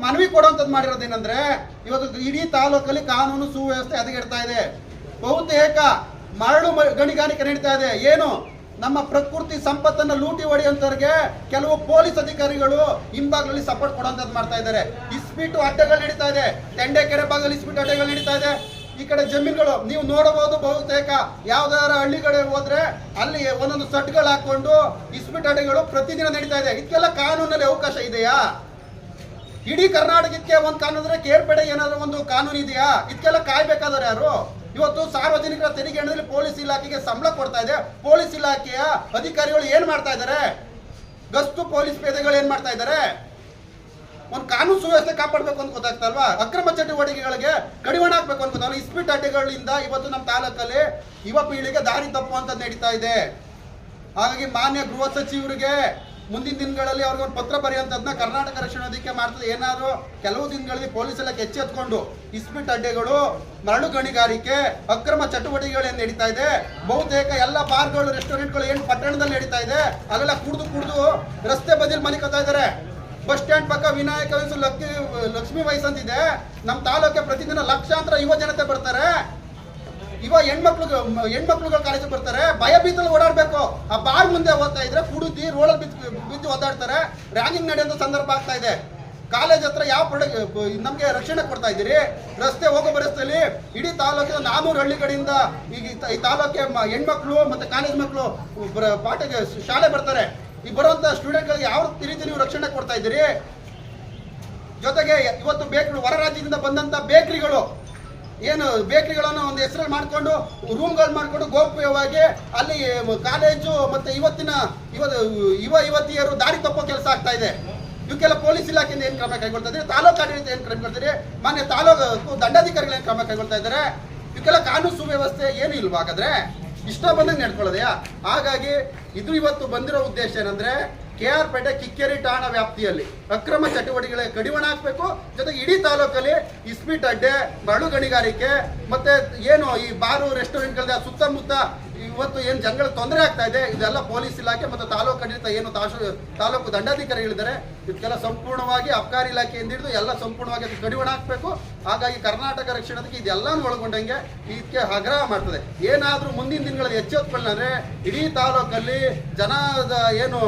ಮನವಿ ಕೊಡುವಂಥದ್ದು ಮಾಡಿರೋದೇನಂದ್ರೆ, ಇವತ್ತು ಇಡೀ ತಾಲೂಕಲ್ಲಿ ಕಾನೂನು ಸುವ್ಯವಸ್ಥೆ ಹದಗೆಡ್ತಾ ಇದೆ. ಬಹುತೇಕ ಮರಳು ಗಣಿಗಾರಿಕೆ ನಡೀತಾ ಇದೆ. ಏನು? ನಮ್ಮ ಪ್ರಕೃತಿ ಸಂಪತ್ತನ್ನ ಲೂಟಿ ಹೊಡೆಯುವಂತವ್ರಿಗೆ ಕೆಲವು ಪೊಲೀಸ್ ಅಧಿಕಾರಿಗಳು ಹಿಂಭಾಗದಲ್ಲಿ ಸಪೋರ್ಟ್ ಕೊಡುವಂಥದ್ದು ಮಾಡ್ತಾ ಇದ್ದಾರೆ. ಇಸ್ಪೀಟು ಅಡ್ಡಗಳು ನಡೀತಾ ಇದೆ. ತೆಂಡೆಕೆರೆ ಭಾಗದಲ್ಲಿ ಇಸ್ಪೀಟು ಅಡ್ಡಗಳು ನಡೀತಾ ಇದೆ. ಈ ಕಡೆ ಜಮೀನುಗಳು, ನೀವು ನೋಡಬಹುದು ಬಹುತೇಕ ಯಾವ್ದಾರ ಹಳ್ಳಿಗಳೇ ಹೋದ್ರೆ ಅಲ್ಲಿ ಒಂದೊಂದು ಸಟ್ಗಳು ಹಾಕೊಂಡು ಇಸ್ಪೀಟ್ ಅಡ್ಡೆಗಳು ಪ್ರತಿದಿನ ನಡೀತಾ ಇದೆ. ಇದಕ್ಕೆಲ್ಲ ಕಾನೂನಲ್ಲಿ ಅವಕಾಶ ಇದೆಯಾ? ಇಡೀ ಕರ್ನಾಟಕಕ್ಕೆ ಒಂದು ಕಾನೂನು ಕೇರ್ಪೇಟೆ ಏನಾದ್ರು ಒಂದು ಕಾನೂನು ಇದೆಯಾ? ಇದಕ್ಕೆಲ್ಲ ಕಾಯ್ಬೇಕಾದ್ರೆ ಯಾರು? ಇವತ್ತು ಸಾರ್ವಜನಿಕರ ತೆರಿಗೆ ಹಣದಲ್ಲಿ ಪೊಲೀಸ್ ಇಲಾಖೆಗೆ ಸಂಬಳ ಕೊಡ್ತಾ ಇದೆ. ಪೊಲೀಸ್ ಇಲಾಖೆಯ ಅಧಿಕಾರಿಗಳು ಏನ್ ಮಾಡ್ತಾ ಇದ್ದಾರೆ ಗಸ್ತು ಪೊಲೀಸ್ ಪೇದೆಗಳು ಏನ್ ಮಾಡ್ತಾ ಇದ್ದಾರೆ ಒಂದು ಕಾನೂನು ಸುವ್ಯವಸ್ಥೆ ಕಾಪಾಡಬೇಕು ಅಂತ ಗೊತ್ತಾಗ್ತಲ್ವಾ ಅಕ್ರಮ ಚಟುವಟಿಕೆಗಳಿಗೆ ಕಡಿವಾಣ ಹಾಕ್ಬೇಕು ಅಂತ ಗೊತ್ತಲ್ಲ ಇಸ್ಪೀಟ್ ಅಡ್ಡೆಗಳಿಂದ ಇವತ್ತು ನಮ್ಮ ತಾಲೂಕಲ್ಲಿ ಯುವ ಪೀಳಿಗೆ ದಾರಿ ತಪ್ಪುವಂಥದ್ದು ನಡೀತಾ ಇದೆ. ಹಾಗಾಗಿ ಮಾನ್ಯ ಗೃಹ ಸಚಿವರಿಗೆ ಮುಂದಿನ ದಿನಗಳಲ್ಲಿ ಅವ್ರಿಗೆ ಒಂದು ಪತ್ರ ಬರೆಯುವಂಥದ್ದನ್ನ ಕರ್ನಾಟಕ ರಕ್ಷಣಾ ವೇದಿಕೆ ಮಾಡ್ತದೆ. ಏನಾದ್ರು ಕೆಲವು ದಿನಗಳಲ್ಲಿ ಪೊಲೀಸ್ ಎಲ್ಲ ಎಚ್ಚೆತ್ಕೊಂಡು ಇಸ್ಪಿಟ್ ಅಡ್ಡೆಗಳು, ಮರಳು ಗಣಿಗಾರಿಕೆ, ಅಕ್ರಮ ಚಟುವಟಿಕೆಗಳು ಏನು ನಡೀತಾ ಇದೆ? ಬಹುತೇಕ ಎಲ್ಲ ಬಾರ್ಗಳು, ರೆಸ್ಟೋರೆಂಟ್ಗಳು ಏನು ಪಟ್ಟಣದಲ್ಲಿ ನಡೀತಾ ಇದೆ? ಅಲ್ಲೆಲ್ಲ ಕುಡಿದು ಕುಡಿದು ರಸ್ತೆ ಬದಿಯಲ್ಲಿ ಮಲಿಕೋತಾ ಇದ್ದಾರೆ ಬಸ್ ಸ್ಟ್ಯಾಂಡ್ ಪಕ್ಕ ವಿನಾಯಕ ಲಕ್ಷ್ಮಿ ಲಕ್ಷ್ಮಿ ವಯಸ್ಸು ನಮ್ಮ ತಾಲೂಕಿಗೆ ಪ್ರತಿದಿನ ಲಕ್ಷಾಂತರ ಯುವ ಜನತೆ ಬರ್ತಾರೆ. ಇವ ಹೆಣ್ಮಕ್ಳು ಹೆಣ್ಮಕ್ಳುಗಳು ಕಾಲೇಜಿಗೆ ಬರ್ತಾರೆ, ಭಯ ಭೀತಲ್ಲಿ ಓಡಾಡಬೇಕು. ಆ ಬಾರ್ ಮುಂದೆ ಓದ್ತಾ ಇದ್ರೆ ಕುಡಿದಿ ರೋಡಲ್ಲಿ ಬಿದ್ದು ಬಿದ್ದು ಓದಾಡ್ತಾರೆ ರ್ಯಾಗಿಂಗ್ ನಡೆಯುವಂಥ ಸಂದರ್ಭ ಆಗ್ತಾ ಇದೆ. ಕಾಲೇಜ್ ಹತ್ರ ಯಾವ ಪ್ರೊಡಕ್ಟ್ ನಮಗೆ ರಕ್ಷಣೆ ಕೊಡ್ತಾ ಇದ್ದೀರಿ? ರಸ್ತೆ ಹೋಗೋ ಬರಸ್ತಲ್ಲಿ ಇಡೀ ತಾಲೂಕಿನ ನಾನೂರು ಕಡೆಯಿಂದ ಈಗ ಈ ತಾಲೂಕಿಗೆ ಹೆಣ್ಮಕ್ಳು ಮತ್ತೆ ಕಾಲೇಜ್ ಮಕ್ಕಳು ಪಾಠಕ್ಕೆ ಶಾಲೆ ಬರ್ತಾರೆ. ಈ ಬರುವಂಥ ಸ್ಟೂಡೆಂಟ್ಗಳಿಗೆ ಯಾವ ರೀತಿ ನೀವು ರಕ್ಷಣೆ ಕೊಡ್ತಾ ಇದ್ದೀರಿ? ಜೊತೆಗೆ ಇವತ್ತು ಬೇಕ್ರಿ ಹೊರ ರಾಜ್ಯದಿಂದ ಬಂದಂತ ಬೇಕರಿಗಳು ಏನು ಬೇಕರಿಗಳನ್ನು ಒಂದು ಹೆಸರಲ್ಲಿ ಮಾಡಿಕೊಂಡು ರೂಮ್ಗಳು ಮಾಡಿಕೊಂಡು ಗೋಪ್ಯವಾಗಿ ಅಲ್ಲಿ ಕಾಲೇಜು ಮತ್ತೆ ಇವತ್ತಿನ ಇವತ್ತು ಯುವ ಯುವತಿಯರು ದಾರಿ ತಪ್ಪೋ ಕೆಲಸ ಆಗ್ತಾ ಇದೆ. ಇವಕ್ಕೆಲ್ಲ ಪೊಲೀಸ್ ಇಲಾಖೆಯಿಂದ ಏನು ಕ್ರಮ ಕೈಗೊಳ್ತಾ ಇದ್ದೀರಿ? ತಾಲೂಕು ಆಡಳಿತ ಏನು ಕ್ರಮ ಕೈಗೊಳ್ತಾರೆ ಮಾನ್ಯ ತಾಲೂಕು, ದಂಡಾಧಿಕಾರಿಗಳು ಏನು ಕ್ರಮ ಕೈಗೊಳ್ತಾ ಇದ್ದಾರೆ? ಇವಕ್ಕೆಲ್ಲ ಕಾನೂನು ಸುವ್ಯವಸ್ಥೆ ಏನು ಇಲ್ವಾ ಹಾಗಾದ್ರೆ? ಇಷ್ಟ ಬಂದಂಗೆ ನಡ್ಕೊಳ್ಳೋದೆಯಾ? ಹಾಗಾಗಿ ಇದು ಇವತ್ತು ಬಂದಿರೋ ಉದ್ದೇಶ ಏನಂದ್ರೆ ಕೆ ಆರ್ ಪೇಟೆ ಕಿಕ್ಕೇರಿ ಠಾಣ ವ್ಯಾಪ್ತಿಯಲ್ಲಿ ಅಕ್ರಮ ಚಟುವಟಿಕೆಗಳಿಗೆ ಕಡಿವಾಣ ಹಾಕಬೇಕು. ಜೊತೆಗೆ ಇಡೀ ತಾಲೂಕಲ್ಲಿ ಇಸ್ಪೀಟ್ ಅಡ್ಡೆ, ಮರಳು ಗಣಿಗಾರಿಕೆ, ಮತ್ತೆ ಏನು ಈ ಬಾರು ರೆಸ್ಟೋರೆಂಟ್ಗಳ ಸುತ್ತಮುತ್ತ ಇವತ್ತು ಏನು ಜನಗಳಿಗೆ ತೊಂದರೆ ಆಗ್ತಾ ಇದೆ, ಇದೆಲ್ಲ ಪೊಲೀಸ್ ಇಲಾಖೆ ಮತ್ತು ತಾಲೂಕು ಆಡಳಿತ ಏನು ತಾಶು, ತಾಲೂಕು ದಂಡಾಧಿಕಾರಿಗಳಿದ್ದಾರೆ ಇದಕ್ಕೆಲ್ಲ ಸಂಪೂರ್ಣವಾಗಿ ಅಬ್ಕಾರಿ ಇಲಾಖೆಯಿಂದ ಹಿಡಿದು ಎಲ್ಲ ಸಂಪೂರ್ಣವಾಗಿ ಅದಕ್ಕೆ ಕಡಿವಾಣ ಹಾಕಬೇಕು. ಹಾಗಾಗಿ ಕರ್ನಾಟಕ ರಕ್ಷಣೆಗೆ ಇದೆಲ್ಲಾನು ಒಳಗೊಂಡಂಗೆ ಇದಕ್ಕೆ ಆಗ್ರಹ ಮಾಡ್ತದೆ. ಏನಾದರೂ ಮುಂದಿನ ದಿನಗಳಲ್ಲಿ ಎಚ್ಚೆತ್ತುಕೊಳ್ಳಂದ್ರೆ ಇಡೀ ತಾಲೂಕಲ್ಲಿ ಜನದ ಏನು